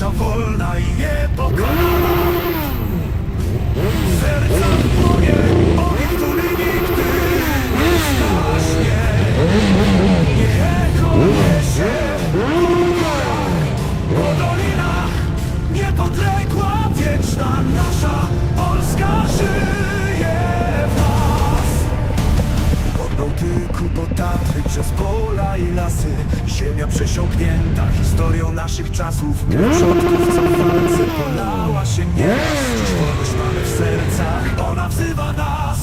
nasza wolna lasy. Ziemia przesiąknięta historią naszych czasów. Przodków co walce polała się nie Dziś mamy w sercach, ona wzywa nas.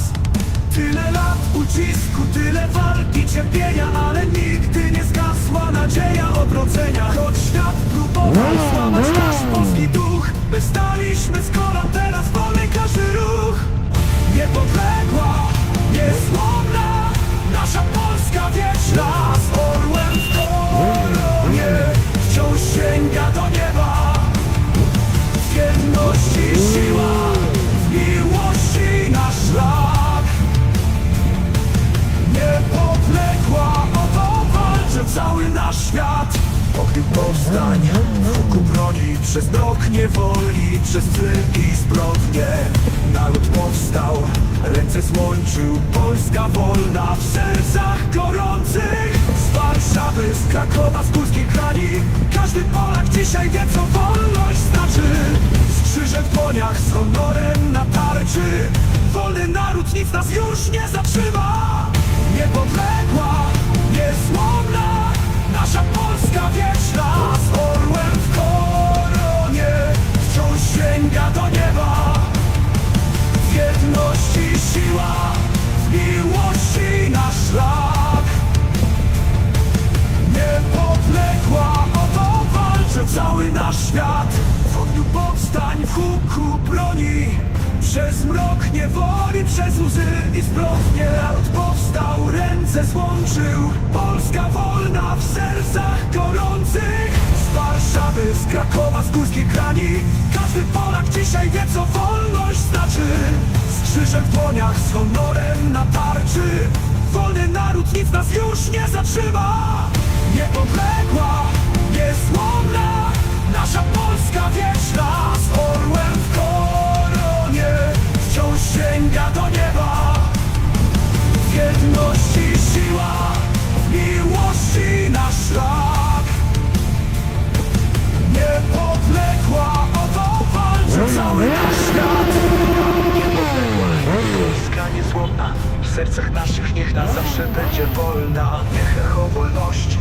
Tyle lat ucisku, tyle walki, cierpienia Ale nigdy nie zgasła nadzieja odrodzenia. Choć świat próbował złamać nasz polski duch My staliśmy świat. Pochył powstań, huku broni. Przez mrok niewoli, przez cyrki i zbrodnie. Naród powstał, ręce złączył. Polska wolna w sercach gorących. Z Warszawy, z Krakowa, z górskich grani Każdy Polak dzisiaj wie co wolność znaczy. Z krzyżem w dłoniach, z honorem na tarczy. Wolny naród nic nas już nie zatrzyma siła W miłości nasz szlak. Niepodległa, o to walczy cały nasz świat. W ogniu powstań, w huku broni. Przez mrok niewoli, przez łzy i zbrodnie Naród powstał, ręce złączył. Polska wolna w sercach gorących. Z Warszawy, z Krakowa, z górskich grani. Każdy Polak dzisiaj wie co wolność znaczy. Z krzyżem w dłoniach, z honorem na tarczy. Wolny naród nic nas już nie zatrzyma Niezłomna W sercach naszych niech na zawsze będzie wolna. Niech echo wolności